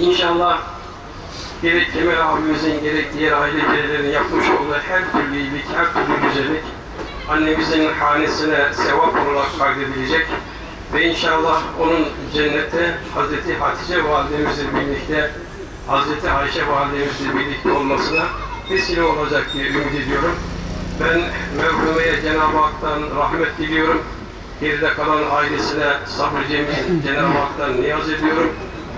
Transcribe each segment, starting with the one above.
İnşallah gerek Kemal abimizin gerek diğer aile bireylerinin yapmış olduğu her türlü iyilik, her türlü güzellik annemizin hanesine sevap olarak kaydedilecek ve inşallah onun cennette Hazreti Hatice validemizle birlikte Hazreti Ayşe validemizle birlikte olmasına vesile olacak diye ümit ediyorum. Ben merhumeye Cenab-ı Hak'tan rahmet diliyorum. Geride kalan ailesine sabrı cemil Cenab-ı Hak'tan niyaz ediyorum.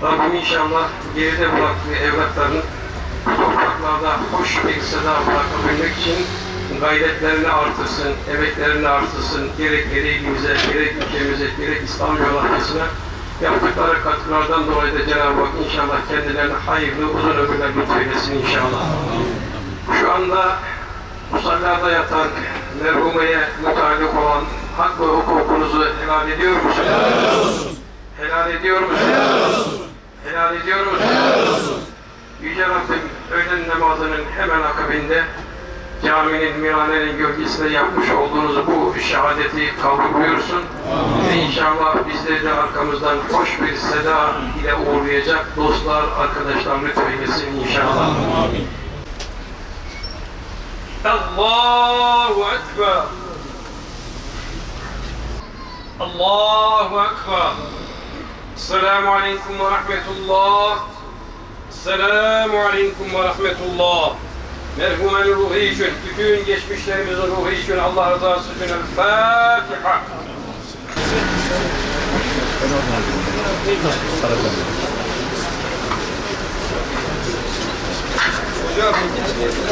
Rabbim inşallah geride bıraktığı evlatların topraklarda hoş bir seda bırakabilmek için gayretlerini artırsın, emeklerini artırsın. Gerek gereğimize, gerek ülkemize, gerek İslam coğrafyasına yaptıkları katkılardan dolayı da Cenab-ı Hak inşallah kendilerine hayırlı uzun ömürler lütfeylesin inşallah. Şu anda musallada yatan merhumeye hak ve hukukunuzu helal ediyor musunuz? Helal ediyor musunuz? Helal ediyor musunuz? Yüce Rabbim öğlen namazının hemen akabinde caminin, minarenin gölgesinde yapmış olduğunuz bu şehadeti kabul buyursun. Ve inşallah bizleri de arkamızdan hoş bir seda ile uğurlayacak dostlar, arkadaşlar lütfeylesin inşallah. Allahu Ekber. Allahu Ekber. Selamun Aleyküm ve Rahmetullah. Selamun Aleyküm ve Rahmetullah. Merhumenin ruhu için, bütün geçmişlerimizin ruhu için Allah rızası için El Fatiha. Hocam